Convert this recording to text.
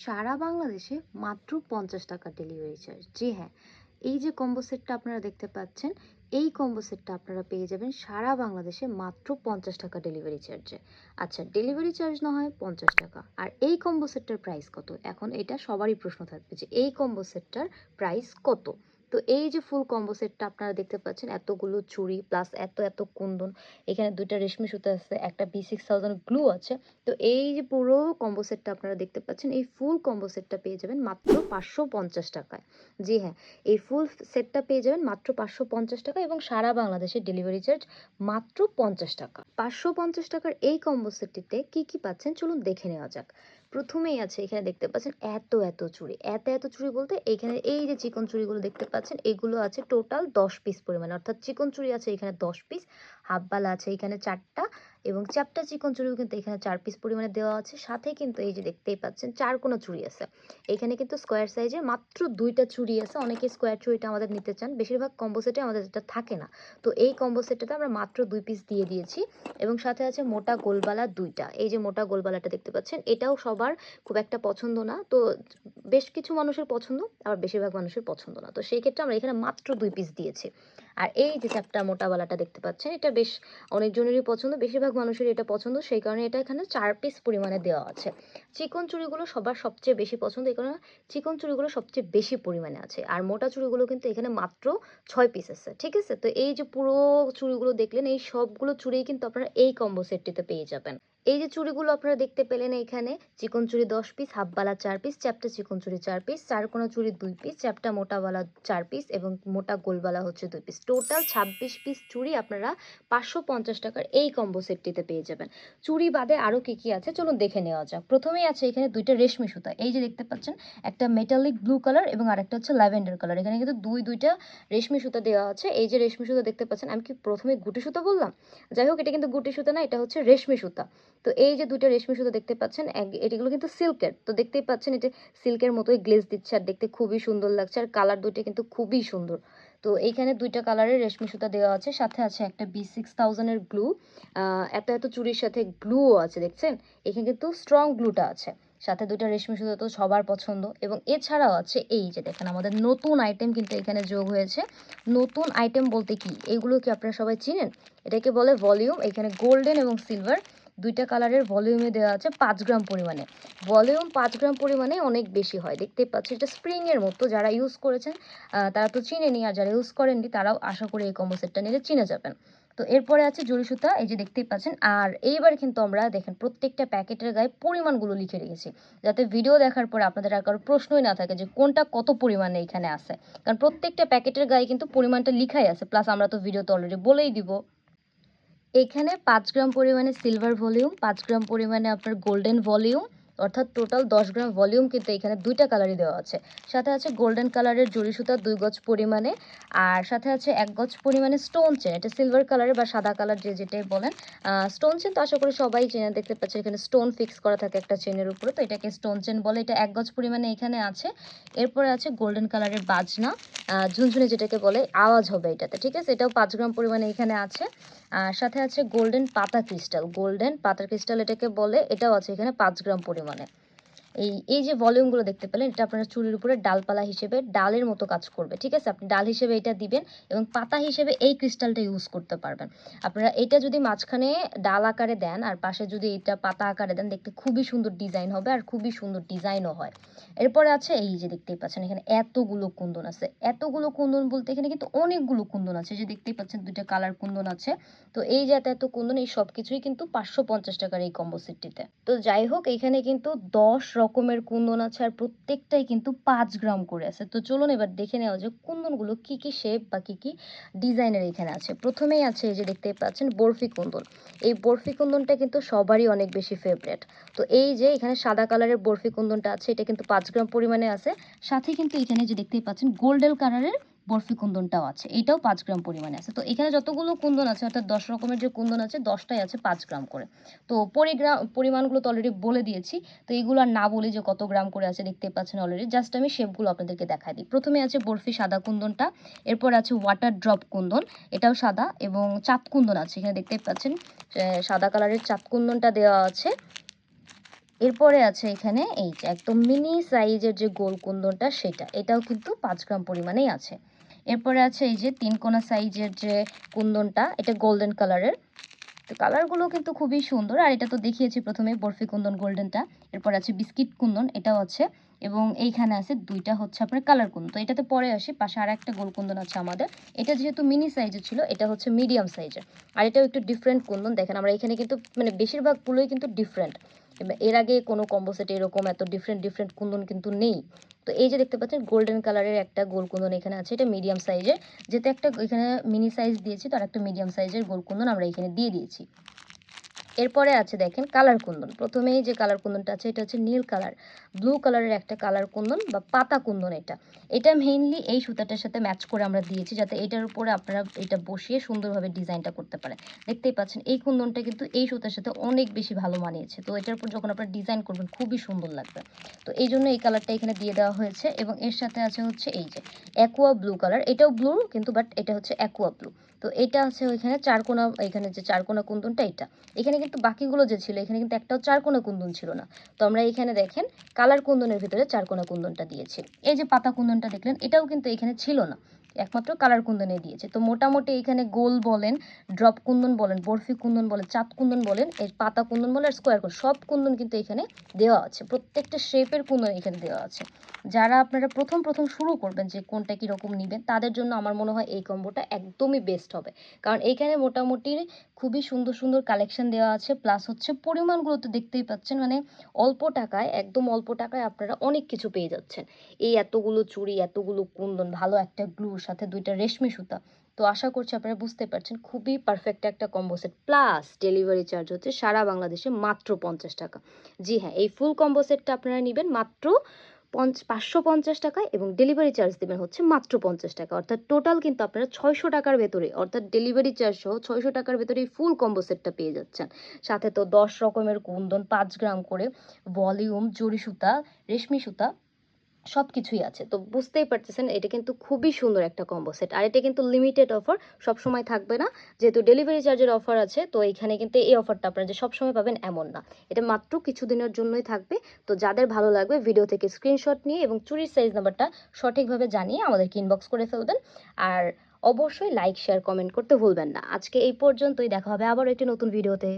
সারা বাংলাদেশে মাত্র পঞ্চাশ টাকা ডেলিভারি চার্জ জি হ্যাঁ এই যে কম্বো সেটটা আপনারা দেখতে পাচ্ছেন, এই কম্বো সেটটা আপনারা পেয়ে যাবেন সারা বাংলাদেশে মাত্র পঞ্চাশ টাকা ডেলিভারি চার্জে আচ্ছা ডেলিভারি চার্জ না হয় পঞ্চাশ টাকা। আর এই কম্বো সেটটার প্রাইস কত? এখন এটা সবারই প্রশ্ন থাকবে যে এই কম্বো সেটটার প্রাইস কত? তো এই যে ফুল কম্বো সেটটা আপনারা দেখতে পাচ্ছেন, এতগুলো চুড়ি প্লাস এত এত কুন্দন। এখানে দুইটা রেশমি সুতা আছে, একটা বি সিক্স থাউজেন্ড গ্লু আছে। তো এই যে পুরো কম্বো সেটটা আপনারা দেখতে পাচ্ছেন, এই ফুল কম্বো সেটটা পেয়ে যাবেন মাত্র পাঁচশো পঞ্চাশ টাকায়। জি হ্যাঁ এই ফুল সেটটা পেয়ে যাবেন মাত্র পাঁচশো পঞ্চাশ টাকা এবং সারা বাংলাদেশে ডেলিভারি চার্জ মাত্র পঞ্চাশ টাকা। পাঁচশো পঞ্চাশ টাকার এই কম্বো সেটটিতে কী কী পাচ্ছেন? চলুন দেখে নেওয়া যাক। প্রথমেই আছে, এখানে দেখতে পাচ্ছেন এত এত চুড়ি। এত এত চুড়ি বলতে এখানে এই যে চিকন চুড়িগুলো দেখতে পাচ্ছেন, এগুলো আছে টোটাল দশ পিস পরিমাণ। অর্থাৎ চিকন চুড়ি আছে, এখানে দশ পিস হাফবালা আছে এখানে চারটা এবং চ্যাপটা চিকন চুড়িও কিন্তু এখানে চার পিস পরিমাণে দেওয়া আছে। সাথে কিন্তু এই যে দেখতেই পাচ্ছেন চার কোনো চুড়ি আছে। এখানে কিন্তু স্কোয়ার সাইজে মাত্র দুইটা চুড়ি আছে। অনেকে স্কোয়ার চুড়িটা আমাদের নিতে চান। বেশিরভাগ কম্বো সেটে আমাদের যেটা থাকে না। তো এই কম্বো সেটটাতে আমরা মাত্র দুই পিস দিয়ে দিয়েছি এবং সাথে আছে মোটা গোলবালা দুইটা। এই যে মোটা গোলবালাটা দেখতে পাচ্ছেন, এটাও সবার খুব একটা পছন্দ না। তো বেশ কিছু মানুষের পছন্দ, আবার বেশিরভাগ মানুষের পছন্দ না। তো সেই ক্ষেত্রে আমরা এখানে মাত্র দুই পিস দিয়েছি। আর এই যে চ্যাপটা মোটাওয়ালাটা দেখতে পাচ্ছেন, এটা বেশ অনেকজনেরই পছন্দ, বেশিরভাগ মানুষের এটা পছন্দ, সেই কারণে এটা এখানে চার পিস পরিমাণে দেওয়া আছে। চিকন চুড়িগুলো সবার সবচেয়ে বেশি পছন্দ, এই কারণে চিকন চুড়িগুলো সবচেয়ে বেশি পরিমাণে আছে, আর মোটা চুড়িগুলো কিন্তু এখানে মাত্র ছয় পিস আছে, ঠিক আছে? তো এই যে পুরো চুড়িগুলো দেখলেন, এই সবগুলো চুড়িই কিন্তু আপনারা এই কম্বো সেটটিতে পেয়ে যাবেন। এই যে চুড়িগুলো আপনারা দেখতে পেলেন এখানে চিকন চুড়ি দশ পিস হাফবালা চার পিস চ্যাপটা চিকন চুড়ি চার পিস চারকোনা চুড়ি দুই পিস চ্যাপটা মোটাওয়ালা চার পিস এবং মোটা গোলবালা হচ্ছে দুই পিস টোটাল ছাব্বিশ পিস চুড়ি আপনারা পাঁচশো পঞ্চাশ টাকার এই কম্বো সেটটিতে পেয়ে যাবেন। চুড়ি বাদে আরও কী কী আছে চলুন দেখে নেওয়া যাক। প্রথমেই আছে এখানে দুইটা রেশমি সুতা। এই যে দেখতে পাচ্ছেন, একটা মেটালিক ব্লু কালার এবং আরেকটা হচ্ছে ল্যাভেন্ডার কালার এখানে কিন্তু দুই দুইটা রেশমি সুতা দেওয়া আছে। এই যে রেশমি সুতা দেখতে পাচ্ছেন, আমি কি প্রথমে গুটি সুতা বললাম? যাই হোক, এটা কিন্তু গুটি সুতা না, এটা হচ্ছে রেশমি সুতা। তো এই যে দুইটা রেশমি সুতো দেখতে পাচ্ছেন এটিগুলো কিন্তু সিল্কের। তো দেখতেই পাচ্ছেন এটা সিল্কের মতোই গ্লেজ দিচ্ছে আর দেখতে খুবই সুন্দর লাগছে আর কালার দুইটা কিন্তু খুবই সুন্দর। তো এইখানে দুইটা কালারের রেশমি সুতা দেওয়া আছে, সাথে আছে একটা বি সিক্স থাউজেন্ডের গ্লু এত এত চুরির সাথে গ্লুও আছে দেখছেন, এখানে কিন্তু স্ট্রং গ্লুটা আছে। সাথে দুইটা রেশমি সুতো তো সবার পছন্দ এবং এছাড়াও আছে এই যে দেখেন আমাদের নতুন আইটেম কিন্তু এখানে যোগ হয়েছে। নতুন আইটেম বলতে কি? এগুলো কি আপনারা সবাই চিনেন? এটাকে বলে ভলিউম এখানে গোল্ডেন এবং সিলভার দুইটা কালারের ভলিউমে দেওয়া আছে পাঁচ গ্রাম পরিমাণে। ভলিউম পাঁচ গ্রাম পরিমাণে অনেক বেশি হয়। দেখতেই পাচ্ছি এটা স্প্রিংয়ের মতো। যারা ইউজ করেছেন তারা তো চিনেনি আর যারা ইউজ করেননি, তারাও আশা করি এই কম্বো সেটটা নিলে চিনে যাবেন। তো এরপরে আছে জরি সুতা, এই যে দেখতেই পাচ্ছেন। আর এইবার কিন্তু আমরা দেখেন, প্রত্যেকটা প্যাকেটের গায়ে পরিমাণগুলো লিখে রেখেছি। যাতে ভিডিও দেখার পরে আপনাদের আর কারও প্রশ্নই না থাকে যে কোনটা কত পরিমাণে এখানে আছে। কারণ প্রত্যেকটা প্যাকেটের গায়ে কিন্তু পরিমাণটা লিখাই আছে। প্লাস আমরা তো ভিডিও ভিডিওতে অলরেডি বলেই দিব। এখানে পাঁচ গ্রাম পরিমাণে সিলভার ভলিউম পাঁচ গ্রাম পরিমাণে আপনার গোল্ডেন ভলিউম অর্থাৎ টোটাল দশ গ্রাম ভলিউম কিন্তু এখানে দুইটা কালারই দেওয়া আছে। সাথে আছে গোল্ডেন কালারের জরি সুতা দুই গজ পরিমাণে, আর সাথে আছে এক গজ পরিমাণে স্টোন চেন এটা সিলভার কালারের বা সাদা কালার যে যেটাই বলেন। স্টোন চেন তো আশা করি সবাই চেনে, দেখতে পাচ্ছে এখানে স্টোন ফিক্স করা থাকে একটা চেনের উপরে, তো এটাকে স্টোন চেন বলে। এটা এক গজ পরিমাণে এখানে আছে। এরপরে আছে গোল্ডেন কালারের বাজনা। ঝুনঝুনি যেটাকে বলে, আওয়াজ হবে এটাতে, ঠিক আছে? এটাও পাঁচ গ্রাম পরিমাণে এখানে আছে। আর সাথে আছে গোল্ডেন পাতা ক্রিস্টাল গোল্ডেন পাতা ক্রিস্টাল এটাকে বলে, এটাও আছে এখানে পাঁচ গ্রাম পরিমাণে। on it. এই এই যে ভলিউমগুলো দেখতে পেলেন, এটা আপনার চুরির উপরে ডালপালা হিসেবে ডালের মতো কাজ করবে, ঠিক আছে? আপনি ডাল হিসেবে এটা দিবেন এবং পাতা হিসেবে এই ক্রিস্টালটা ইউজ করতে পারবেন। আপনারা এটা যদি মাঝখানে ডাল আকারে দেন আর পাশে যদি এটা পাতা আকারে দেন, দেখতে খুবই সুন্দর ডিজাইন হবে আর খুবই সুন্দর ডিজাইনও হয়। এরপরে আছে এই যে দেখতেই পাচ্ছেন, এখানে এতগুলো কুন্দন আছে। এতগুলো কুন্দন বলতে এখানে কিন্তু অনেকগুলো কুন্দন আছে, যে দেখতেই পাচ্ছেন দুইটা কালার কুন্দন আছে। তো এই যে এত এত কুন্দন, এই সব কিছুই কিন্তু পাঁচশো পঞ্চাশ টাকার এই কম্বো সেটটিতে তো যাই হোক, এখানে কিন্তু দশ রকমের কুন্দন আছে আর প্রত্যেকটাই কিন্তু পাঁচ গ্রাম করে আছে। তো চলুন এবার দেখে নেওয়া যে কুন্দনগুলো কি কি শেপ বা কী কি ডিজাইনের এখানে আছে। প্রথমেই আছে এই যে দেখতে পাচ্ছেন বরফি কুন্দন। এই বরফি কুন্দনটা কিন্তু সবারই অনেক বেশি ফেভারেট তো এই যে এখানে সাদা কালারের বরফি কুন্দনটা আছে, এটা কিন্তু পাঁচ গ্রাম পরিমাণে আছে। সাথে কিন্তু এখানে যে দেখতেই পাচ্ছেন গোল্ডেন কালারের বরফি কুন্দনটাও আছে। এটাও পাঁচ গ্রাম পরিমাণে আছে। তো এখানে যতগুলো কুন্দন আছে, অর্থাৎ দশ রকমের যে কুন্দন আছে, দশটাই আছে পাঁচ গ্রাম করে। তো পরিগ্রাম পরিমাণগুলো তো অলরেডি বলে দিয়েছি। তো এইগুলো আর না বলি যে কত গ্রাম করে আছে, দেখতে পাচ্ছেন অলরেডি জাস্ট আমি শেপগুলো আপনাদেরকে দেখাই দিই। প্রথমে আছে বরফি সাদা কুন্দনটা, এরপর আছে ওয়াটার ড্রপ কুন্দন, এটাও সাদা এবং চাঁদ কুন্দন আছে। এখানে দেখতে পাচ্ছেন সাদা কালারের চাঁদ কুন্দনটা দেওয়া আছে। এরপরে আছে এখানে এই যে একদম মিনি সাইজের যে গোল কুন্দনটা, সেটা। এটাও কিন্তু পাঁচ গ্রাম পরিমাণেই আছে। এরপরে আছে এই যে তিন কোনা সাইজের যে কুন্দনটা, এটা গোল্ডেন কালারের তো কালারগুলো কিন্তু খুবই সুন্দর, আর এটা তো দেখিয়েছি প্রথমে বরফি কুন্দন গোল্ডেনটা এরপর আছে বিস্কিট কুন্দন, এটাও আছে। এবং এইখানে আছে দুইটা হচ্ছে আপনার কালার কুন্দন তো এটাতে পরে আসি, পাশে আর একটা গোল কুন্দন আছে আমাদের। এটা যেহেতু মিনি সাইজের ছিল, এটা হচ্ছে মিডিয়াম সাইজের আর এটাও একটু ডিফারেন্ট কুন্দন দেখেন, আমরা এখানে কিন্তু মানে বেশিরভাগগুলোই কিন্তু ডিফারেন্ট এর আগে কোনো কম্বো সেটে এরকম এত ডিফারেন্ট ডিফারেন্ট কুন্দন কিন্তু নেই। তো এই যে দেখতে পাচ্ছেন গোল্ডেন কালারের একটা গোল কুন্দন এখানে আছে, এটা মিডিয়াম সাইজের যেহেতু একটা এখানে মিনি সাইজ দিয়েছি তার একটা মিডিয়াম সাইজের গোল কুন্দন আমরা এখানে দিয়ে দিয়েছি। এরপরে আছে দেখেন কালার কুন্দন। প্রথমেই যে কালার কুন্দনটা আছে, এটা হচ্ছে নীল কালার। ব্লু কালারের একটা কালার কুন্দন বা পাতা কুন্দন এটা। এটা মেইনলি এই সুতাটার সাথে ম্যাচ করে আমরা দিয়েছি যাতে এটার উপরে আপনারা এটা বসিয়ে সুন্দরভাবে ডিজাইনটা করতে পারেন। দেখতেই পাচ্ছেন, এই কুন্দনটা কিন্তু এই সুতার সাথে অনেক বেশি ভালো মানিয়েছে। তো এটার উপর যখন আপনারা ডিজাইন করবেন, খুবই সুন্দর লাগবে। তো এই জন্য এই কালারটা এখানে দিয়ে দেওয়া হয়েছে এবং এর সাথে আছে হচ্ছে এই যে অ্যাকোয়া ব্লু কালার এটাও ব্লু কিন্তু বাট এটা হচ্ছে অ্যাকোয়া ব্লু তো এটা আছে ওইখানে চারকোনা এখানে যে চারকোনা কুন্দনটা এটা। এখানে কিন্তু বাকিগুলো যে ছিল, এখানে কিন্তু একটাও চারকোনা কুন্দন ছিল না। তো আমরা এখানে দেখেন, কালার কুন্দনের ভিতরে চারকোনা কুন্দনটা দিয়েছি। এই যে পাতা কুন্দনটা দেখলেন, এটাও কিন্তু এখানে ছিল না। একমাত্র কালার কুন্দনে দিয়েছে। তো মোটামুটি এখানে গোল বলেন, ড্রপ কুন্দন বলেন, বরফি কুন্দন বলেন, চাঁদ কুন্দন বলেন এই পাতা কুন্দন বলেন স্কোয়ার কুন্দন, সব কুন্দন কিন্তু এখানে দেওয়া আছে। প্রত্যেকটা শেপের কুন্দন এখানে দেওয়া আছে। যারা আপনারা প্রথম প্রথম শুরু করবেন যে কোনটা কীরকম নেবেন, তাদের জন্য আমার মনে হয় এই কম্বোটা একদমই বেস্ট হবে। কারণ এইখানে মোটামুটি খুবই সুন্দর সুন্দর কালেকশন দেওয়া আছে প্লাস হচ্ছে পরিমাণগুলো তো দেখতেই পাচ্ছেন মানে অল্প টাকায়, একদম অল্প টাকায় আপনারা অনেক কিছু পেয়ে যাচ্ছেন। এই এতগুলো চুড়ি, এতগুলো কুন্দন, ভালো একটা গ্লুর সাথে দুইটা রেশমি সুতা। তো আশা করছি আপনারা বুঝতে পারছেন, খুবই পারফেক্ট একটা combo set plus delivery charge হচ্ছে সারা বাংলাদেশে মাত্র পঞ্চাশ টাকা। জি হ্যাঁ এই ফুল কম্বো সেটটা আপনারা নেবেন মাত্র পঞ্চ, পাঁচশো পঞ্চাশ টাকা এবং ডেলিভারি চার্জ দেবেন হচ্ছে মাত্র পঞ্চাশ টাকা। অর্থাৎ টোটাল কিন্তু আপনারা ছয়শো টাকার ভেতরে, অর্থাৎ ডেলিভারি চার্জ সহ ছয়শো টাকার ভেতরে এই ফুল কম্বো সেটটা পেয়ে যাচ্ছেন। সাথে তো দশ রকমের কুন্দন, পাঁচ গ্রাম করে ভলিউম জরি সুতা, রেশমি সুতা সব কিছুই আছে। তো বুঝতেই পারতেছেন, এটা কিন্তু খুবই সুন্দর একটা কম্বো সেট আর এটা কিন্তু লিমিটেড অফার সব সময় থাকবে না। যেহেতু ডেলিভারি চার্জের অফার আছে, তো এখানে কিন্তু এই অফারটা আপনারা যে সব সময় পাবেন এমন না। এটা মাত্র কিছুদিনের জন্যই থাকবে। তো যাদের ভালো লাগবে ভিডিও থেকে স্ক্রিনশট নিয়ে এবং চুরির সাইজ নাম্বারটা সঠিকভাবে জানিয়ে আমাদেরকে ইনবক্স করে ফেলবেন। আর অবশ্যই লাইক শেয়ার কমেন্ট করতে ভুলবেন না। আজকে এই পর্যন্তই। দেখা হবে আবার একটি নতুন ভিডিওতে